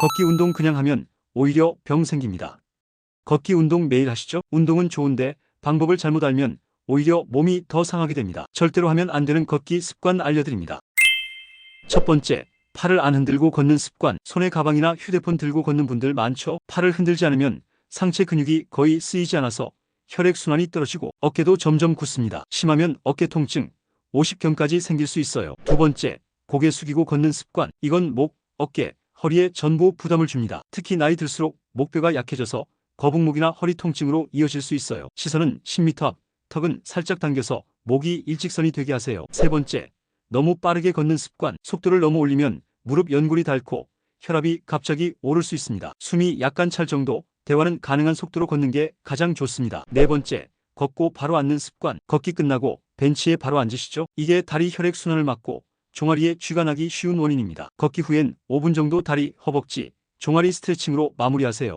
걷기 운동 그냥 하면 오히려 병 생깁니다. 걷기 운동 매일 하시죠? 운동은 좋은데 방법을 잘못 알면 오히려 몸이 더 상하게 됩니다. 절대로 하면 안 되는 걷기 습관 알려드립니다. 첫 번째, 팔을 안 흔들고 걷는 습관. 손에 가방이나 휴대폰 들고 걷는 분들 많죠? 팔을 흔들지 않으면 상체 근육이 거의 쓰이지 않아서 혈액순환이 떨어지고 어깨도 점점 굳습니다. 심하면 어깨 통증, 50견까지 생길 수 있어요. 두 번째, 고개 숙이고 걷는 습관. 이건 목, 어깨, 허리에 전부 부담을 줍니다. 특히 나이 들수록 목뼈가 약해져서 거북목이나 허리 통증으로 이어질 수 있어요. 시선은 10m 앞, 턱은 살짝 당겨서 목이 일직선이 되게 하세요. 세 번째, 너무 빠르게 걷는 습관. 속도를 너무 올리면 무릎 연골이 닳고 혈압이 갑자기 오를 수 있습니다. 숨이 약간 찰 정도, 대화는 가능한 속도로 걷는 게 가장 좋습니다. 네 번째, 걷고 바로 앉는 습관. 걷기 끝나고 벤치에 바로 앉으시죠. 이게 다리 혈액 순환을 막고 종아리에 쥐가 나기 쉬운 원인입니다. 걷기 후엔 5분 정도 다리, 허벅지, 종아리 스트레칭으로 마무리하세요.